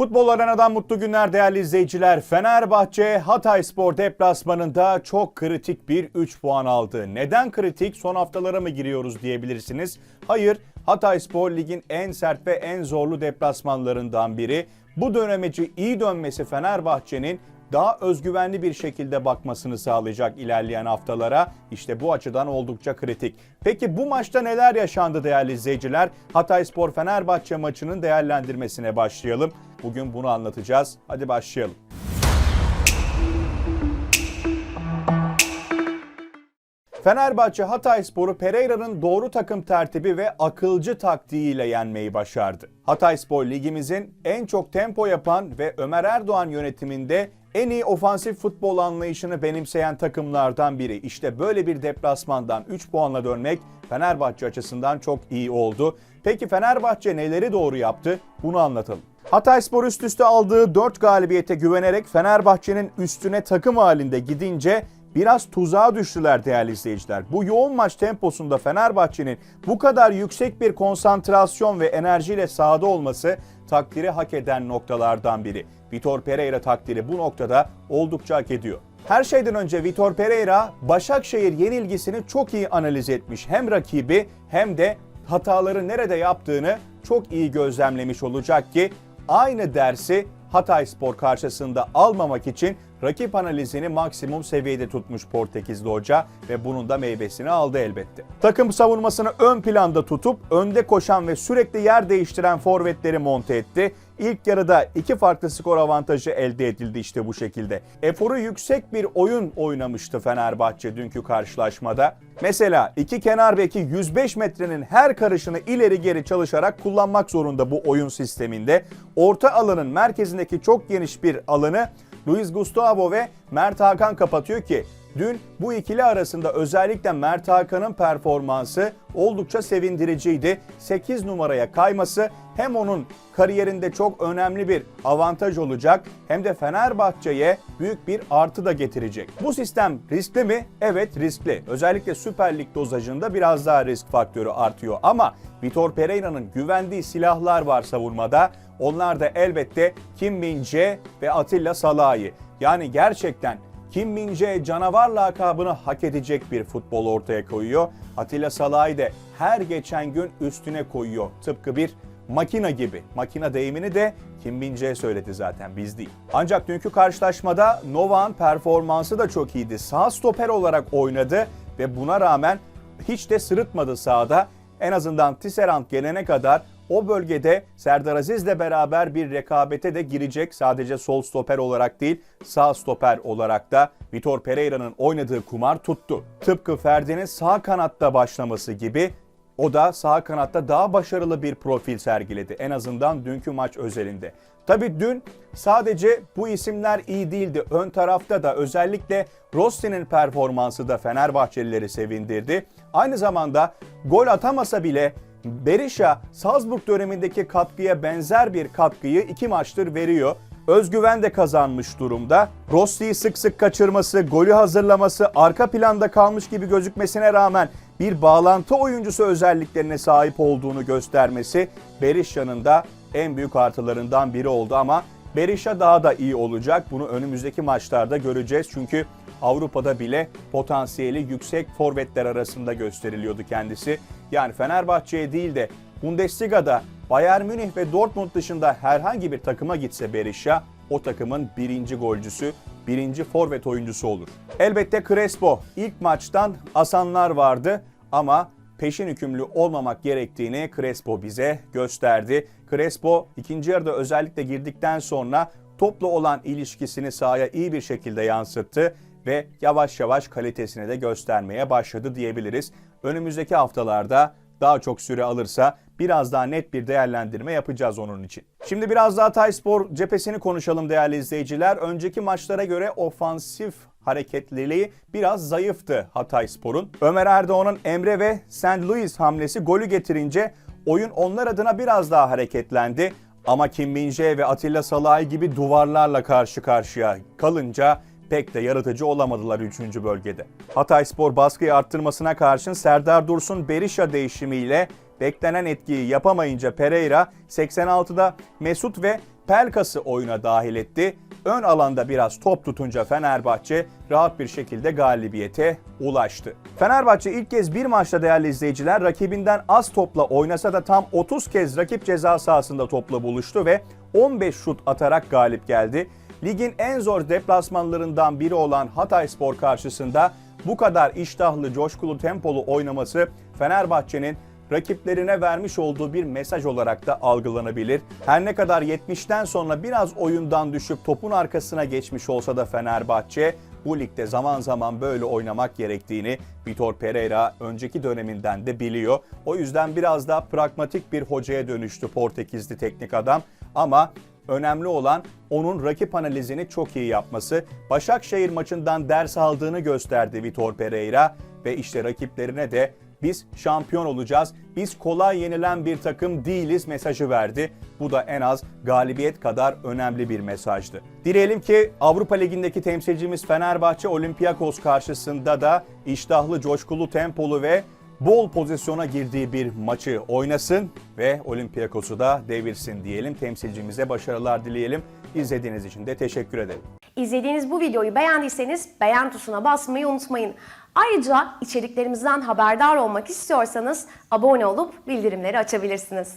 Futbol Arena'dan mutlu günler değerli izleyiciler. Fenerbahçe Hatay Spor deplasmanında çok kritik bir 3 puan aldı. Neden kritik? Son haftalara mı giriyoruz diyebilirsiniz. Hayır, Hatay Spor ligin en sert ve en zorlu deplasmanlarından biri. Bu dönemeci iyi dönmesi Fenerbahçe'nin daha özgüvenli bir şekilde bakmasını sağlayacak ilerleyen haftalara. İşte bu açıdan oldukça kritik. Peki bu maçta neler yaşandı değerli izleyiciler? Hatayspor Fenerbahçe maçının değerlendirmesine başlayalım. Bugün bunu anlatacağız. Hadi başlayalım. Fenerbahçe Hatayspor'u Pereira'nın doğru takım tertibi ve akılcı taktiğiyle yenmeyi başardı. Hatayspor ligimizin en çok tempo yapan ve Ömer Erdoğan yönetiminde en iyi ofansif futbol anlayışını benimseyen takımlardan biri. İşte böyle bir deplasmandan 3 puanla dönmek Fenerbahçe açısından çok iyi oldu. Peki Fenerbahçe neleri doğru yaptı? Bunu anlatalım. Hatayspor üst üste aldığı 4 galibiyete güvenerek Fenerbahçe'nin üstüne takım halinde gidince biraz tuzağa düştüler değerli izleyiciler. Bu yoğun maç temposunda Fenerbahçe'nin bu kadar yüksek bir konsantrasyon ve enerjiyle sahada olması takdiri hak eden noktalardan biri. Vitor Pereira takdiri bu noktada oldukça hak ediyor. Her şeyden önce Vitor Pereira Başakşehir yenilgisini çok iyi analiz etmiş. Hem rakibi hem de hataları nerede yaptığını çok iyi gözlemlemiş olacak ki aynı dersi Hatay Spor karşısında almamak için rakip analizini maksimum seviyede tutmuş Portekizli hoca ve bunun da meyvesini aldı elbette. Takım savunmasını ön planda tutup önde koşan ve sürekli yer değiştiren forvetleri monte etti. İlk yarıda iki farklı skor avantajı elde edildi işte bu şekilde. Eforu yüksek bir oyun oynamıştı Fenerbahçe dünkü karşılaşmada. Mesela iki kenar beki 105 metrenin her karışını ileri geri çalışarak kullanmak zorunda bu oyun sisteminde. Orta alanın merkezindeki çok geniş bir alanı Luis Gustavo ve Mert Hakan kapatıyor ki dün bu ikili arasında özellikle Mert Hakan'ın performansı oldukça sevindiriciydi. 8 numaraya kayması hem onun kariyerinde çok önemli bir avantaj olacak hem de Fenerbahçe'ye büyük bir artı da getirecek. Bu sistem riskli mi? Evet riskli. Özellikle Süper Lig dozajında biraz daha risk faktörü artıyor ama Vitor Pereira'nın güvendiği silahlar var savunmada. Onlar da elbette Kim Min-jae ve Atilla Salahi. Yani gerçekten Kim Min-jae canavar lakabını hak edecek bir futbol ortaya koyuyor. Atilla Salahi de her geçen gün üstüne koyuyor. Tıpkı bir makina gibi. Makina deyimini de Kim Min-jae söyledi zaten biz değil. Ancak dünkü karşılaşmada Novak'ın performansı da çok iyiydi. Sağ stoper olarak oynadı ve buna rağmen hiç de sırıtmadı sahada. En azından Tisserand gelene kadar o bölgede Serdar Aziz'le beraber bir rekabete de girecek. Sadece sol stoper olarak değil, sağ stoper olarak da Vitor Pereira'nın oynadığı kumar tuttu. Tıpkı Ferdi'nin sağ kanatta başlaması gibi o da sağ kanatta daha başarılı bir profil sergiledi. En azından dünkü maç özelinde. Tabi dün sadece bu isimler iyi değildi. Ön tarafta da özellikle Rossi'nin performansı da Fenerbahçelileri sevindirdi. Aynı zamanda gol atamasa bile Berisha Salzburg dönemindeki katkıya benzer bir katkıyı iki maçtır veriyor. Özgüven de kazanmış durumda. Rossi'yi sık sık kaçırması, golü hazırlaması, arka planda kalmış gibi gözükmesine rağmen bir bağlantı oyuncusu özelliklerine sahip olduğunu göstermesi Berisha'nın da en büyük artılarından biri oldu ama Berisha daha da iyi olacak. Bunu önümüzdeki maçlarda göreceğiz. Çünkü Avrupa'da bile potansiyeli yüksek forvetler arasında gösteriliyordu kendisi. Yani Fenerbahçe'ye değil de Bundesliga'da Bayern Münih ve Dortmund dışında herhangi bir takıma gitse Berisha o takımın birinci golcüsü, birinci forvet oyuncusu olur. Elbette Crespo ilk maçtan asanlar vardı ama peşin hükümlü olmamak gerektiğini Crespo bize gösterdi. Crespo ikinci yarıda özellikle girdikten sonra topla olan ilişkisini sahaya iyi bir şekilde yansıttı ve yavaş yavaş kalitesini de göstermeye başladı diyebiliriz. Önümüzdeki haftalarda daha çok süre alırsa biraz daha net bir değerlendirme yapacağız onun için. Şimdi biraz daha Tayspor cephesini konuşalım değerli izleyiciler. Önceki maçlara göre ofansif hareketliliği biraz zayıftı Hatayspor'un. Ömer Erdoğan'ın Emre ve St. Louis hamlesi golü getirince oyun onlar adına biraz daha hareketlendi. Ama Kim Min-jae ve Atilla Salahi gibi duvarlarla karşı karşıya kalınca pek de yaratıcı olamadılar 3. bölgede. Hatayspor baskıyı arttırmasına karşın Serdar Dursun Berisha değişimiyle beklenen etkiyi yapamayınca Pereira 86'da Mesut ve Pelkas'ı oyuna dahil etti. Ön alanda biraz top tutunca Fenerbahçe rahat bir şekilde galibiyete ulaştı. Fenerbahçe ilk kez bir maçta değerli izleyiciler rakibinden az topla oynasa da tam 30 kez rakip ceza sahasında topla buluştu ve 15 şut atarak galip geldi. Ligin en zor deplasmanlarından biri olan Hatayspor karşısında bu kadar iştahlı, coşkulu, tempolu oynaması Fenerbahçe'nin rakiplerine vermiş olduğu bir mesaj olarak da algılanabilir. Her ne kadar 70'ten sonra biraz oyundan düşüp topun arkasına geçmiş olsa da Fenerbahçe bu ligde zaman zaman böyle oynamak gerektiğini Vitor Pereira önceki döneminden de biliyor. O yüzden biraz daha pragmatik bir hocaya dönüştü Portekizli teknik adam ama Önemli olan onun rakip analizini çok iyi yapması. Başakşehir maçından ders aldığını gösterdi Vitor Pereira ve işte rakiplerine de biz şampiyon olacağız. Biz kolay yenilen bir takım değiliz mesajı verdi. Bu da en az galibiyet kadar önemli bir mesajdı. Dileyelim ki Avrupa Ligi'ndeki temsilcimiz Fenerbahçe Olympiakos karşısında da iştahlı, coşkulu, tempolu ve bol pozisyona girdiği bir maçı oynasın ve Olympiakos'u da devirsin diyelim. Temsilcimize başarılar dileyelim. İzlediğiniz için de teşekkür ederim. İzlediğiniz bu videoyu beğendiyseniz beğen tuşuna basmayı unutmayın. Ayrıca içeriklerimizden haberdar olmak istiyorsanız abone olup bildirimleri açabilirsiniz.